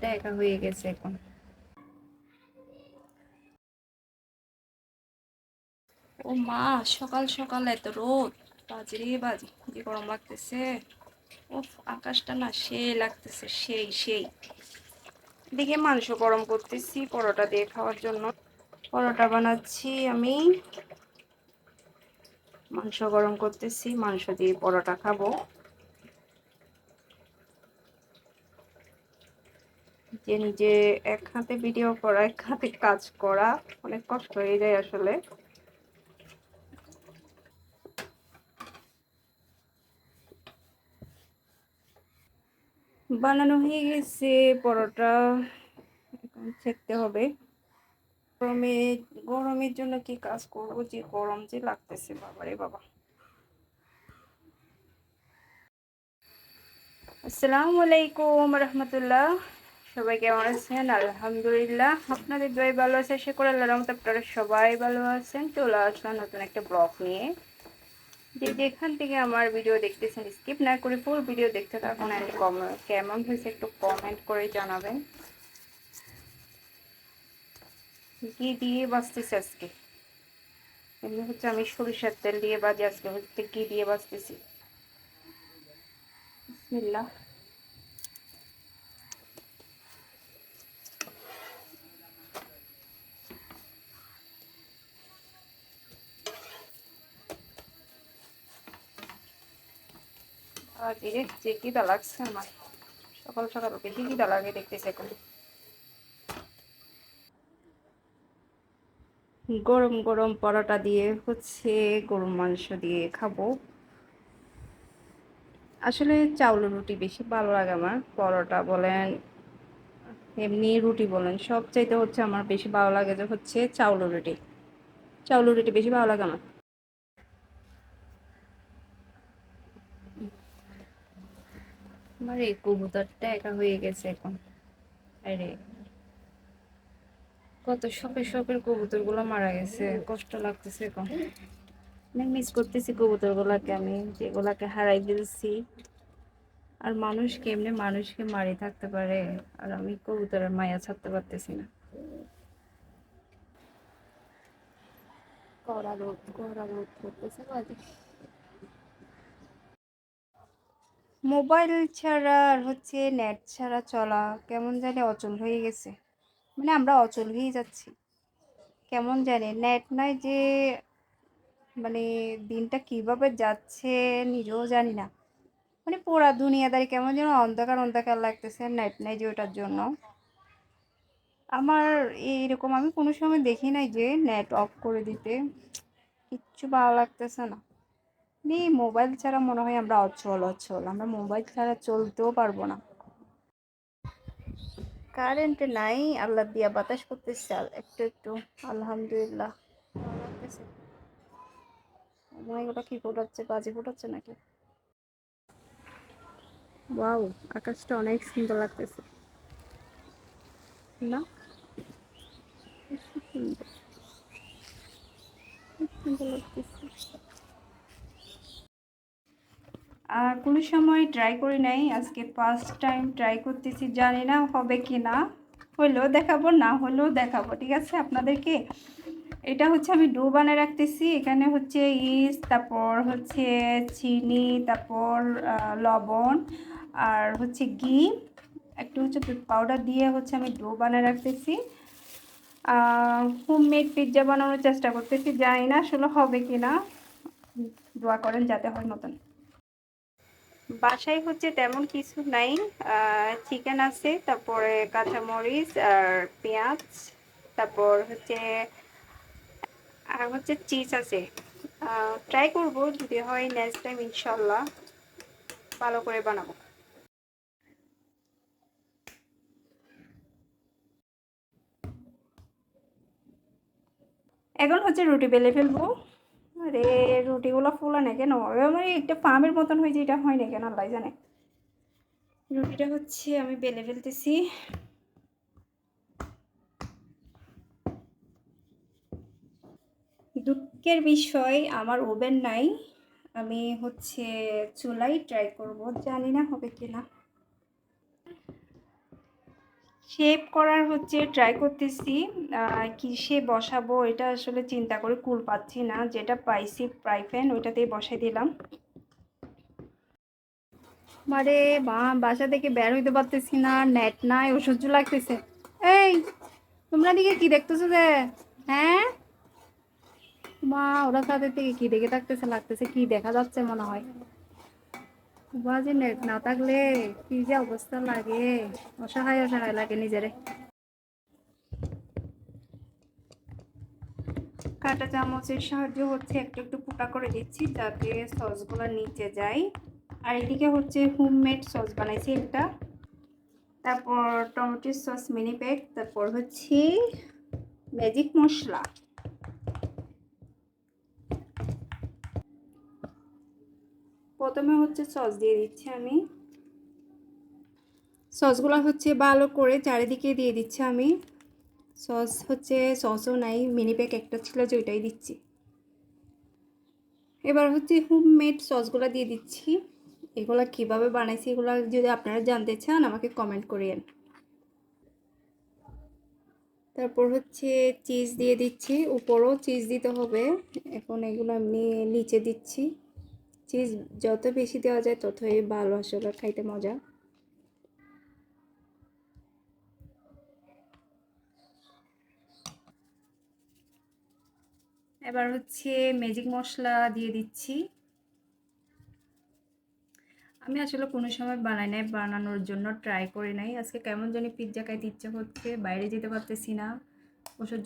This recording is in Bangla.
দেখা হয়ে গেছে এখন। ও মা, সকাল সকাল এত রোদ। বাজরে বাজি যে গরম লাগতেছে? ও আকাশটা না সেই লাগতেছে, সেই সেই। দিকে মাংস গরম করতেছি, পরোটা দিয়ে খাওয়ার জন্য। পরোটা বানাচ্ছি আমি। মাংস গরম করতেছি, মাংস দিয়ে পরোটা খাব। যে নিজে এক হাতে ভিডিও করা, এক হাতে কাজ করা অনেক কষ্ট হয়ে যায় আসলে। বানানো হয়ে গেছে, পরোটা এখন হবে। গরমে, গরমের জন্য কি কাজ করব যে গরম যে লাগতেছে, বাবারে বাবা। আসসালামু আলাইকুম রহমতুল্লাহ। সবাই কেমন আছেন? আলহামদুলিল্লাহ। আপনাদের দোয়াই ভালো আছে সে করে আল্লাহ আপনারা সবাই ভালো আছেন। চলে আসলাম নতুন একটা ব্লগ নিয়ে। যে যেখান থেকে আমার ভিডিও দেখতেছেন, স্কিপ না করে ফুল ভিডিও দেখতে থাকুন অ্যান্ড কেমন হয়েছে একটু কমেন্ট করে জানাবেন। ঘি দিয়ে বাঁচতেছি আজকে। এমনি হচ্ছে আমি সরিষার তেল দিয়ে বাজি আজকে হচ্ছে ঘি দিয়ে বাঁচতেছি। আর ধীরে যে কিদা লাগছে আমার? সকাল সকাল বেশি কিদা লাগে দেখতেছে এখন। গরম গরম পরোটা দিয়ে হচ্ছে গরুর মাংস দিয়ে খাব। আসলে চাউল রুটি বেশি ভালো লাগে আমার। পরোটা বলেন, এমনি রুটি বলেন সব চাইতে হচ্ছে আমার বেশি ভালো লাগে যে হচ্ছে চাউল রুটি। চাউল রুটি বেশি ভালো লাগে আমার। আমার এই কবুতরটা একা হয়ে গেছে এখন। আরে, কত শখের শখের কবুতরগুলো মারা গেছে, কষ্ট লাগতেছে এখন। মিস করতেছি কবুতর গুলাকে আমি, যেগুলাকে হারাই দিয়েছি আর মানুষ কেমনে মানুষকে মারি থাকতে পারে, আর আমি কবুতরের মায়া ছাড়তে পারতেছি না। কড়া রোদ কড়া রোদ করতেছে মোবাইল ছাড়া আর হচ্ছে নেট ছাড়া চলা কেমন জানি অচল হয়ে গেছে। মানে আমরা অচল হয়ে যাচ্ছি। কেমন জানি নেট নাই যে মানে দিনটা কীভাবে যাচ্ছে নিজেও জানি না। মানে পুরা দুনিয়াদারি কেমন যেন অন্ধকার অন্ধকার লাগতেছে নেট নাই যে ওটার জন্য। আমার এইরকম আমি কোনো সময় দেখি নাই যে নেট অফ করে দিতে। কিচ্ছু ভালো লাগতেছে না। এই মোবাইল ছাড়া মনে হয় আমরা অচল অচল। আমরা মোবাইল ছাড়া চলতেও পারব না। কারেন্ট নাই আল্লাহ দিয়া বাতাস করতেছে একটু একটু। আলহামদুলিল্লাহ। ওটা কি ফোটাচ্ছে বাজি ফোটাচ্ছে নাকি? ওয়াও আকাশটা অনেক সুন্দর লাগতেছে। না? সুন্দর লাগতেছে। কোনো সময় ট্রাই করি নাই, আজকে ফার্স্ট টাইম ট্রাই করতেছি, জানি না হবে কি না, হলেও দেখাবো, না হলেও দেখাবো, ঠিক আছে? আপনাদেরকে এটা হচ্ছে আমি ডো বানিয়ে রাখতেছি, এখানে হচ্ছে ইস্ট তারপর হচ্ছে চিনি, তারপর লবণ, আর হচ্ছে ঘি, একটু হচ্ছে দুধ পাউডার দিয়ে হচ্ছে আমি ডো বানিয়ে রাখতেছি। হোমমেড পিৎজা বানানোর চেষ্টা করতেছি, জানি না আসলে হবে কি না, দোয়া করেন যাতে হয় মতন বাসায় হচ্ছে তেমন কিছু নাই চিকেন আছে, তারপরে কাঁচামরিচ আর পেঁয়াজ, তারপর হচ্ছে, আর হচ্ছে চিজ আছে। ট্রাই করব, যদি হয় নেক্সট টাইম ইনশাল্লাহ ভালো করে বানাবো। এখন হচ্ছে রুটি বেলে ফেলব। আরে রুটিগুলো ফুলা না? কেন আমার একটা পামের মতন হয়েছে, এটা হয় না কেন আল্লাহ জানে। রুটিটা হচ্ছে, আমি বেলে ফেলতেছি। দুঃখের বিষয়, আমার ওভেন নাই। আমি হচ্ছে চুলাই ট্রাই করব, জানি না হবে কি না শেপ করার হচ্ছে ট্রাই করতেছি কিসে বসাবো এটা আসলে চিন্তা করে কুল পাচ্ছি না, যেটা পাইছি ফ্রাই প্যান ওইটাতেই বসাই দিলাম। মানে মা বাসা থেকে বের হইতে পারতেছি না নেট নাই, অসহ্য লাগতেছে। এই, তোমরা দিকে কি দেখতেছো যে? হ্যাঁ? মা, ওরা তাদের থেকে কি দেখে থাকতেছে, লাগতেছে কি দেখা যাচ্ছে মনে হয়। বাজে নেট না থাকলে কি যে অবস্থা লাগে? অসহায় অসহায় লাগে নিজেরে কাঁটা চামচের সাহায্য হচ্ছে একটু একটু ফুটা করে দিচ্ছি যাতে সসগুলো নিচে যায়। আর এদিকে হচ্ছে হোমমেড সস বানাইছি একটা। তারপর টমেটো সস মিনি প্যাক তারপর হচ্ছে ম্যাজিক মশলা। প্রথমে হচ্ছে সস দিয়ে দিচ্ছি আমি। সসগুলো হচ্ছে ভালো করে চারিদিকে দিয়ে দিচ্ছি আমি। সস হচ্ছে, সসও নাই মিনি প্যাক একটা ছিল যে ওইটাই দিচ্ছি। এবার হচ্ছে হোমমেড সসগুলো দিয়ে দিচ্ছি। এগুলো কীভাবে বানাইছি এগুলো যদি আপনারা জানতে চান, আমাকে কমেন্ট করিয়েন। তারপর হচ্ছে চিজ দিয়ে দিচ্ছি। উপরও চিজ দিতে হবে। এখন এগুলো আমি নিচে দিচ্ছি। চিজ যত বেশি দেওয়া যায় ততই ভালো আসলে খাইতে মজা। এবার হচ্ছে ম্যাজিক মশলা দিয়ে দিচ্ছি। আমি আসলে কোনো সময় বানাই নাই, বানানোর জন্য ট্রাই করি নাই। আজকে কেমন জানি পিৎজা খাইতে ইচ্ছা হচ্ছে বাইরে যেতে পারতেছি না। ওষুধ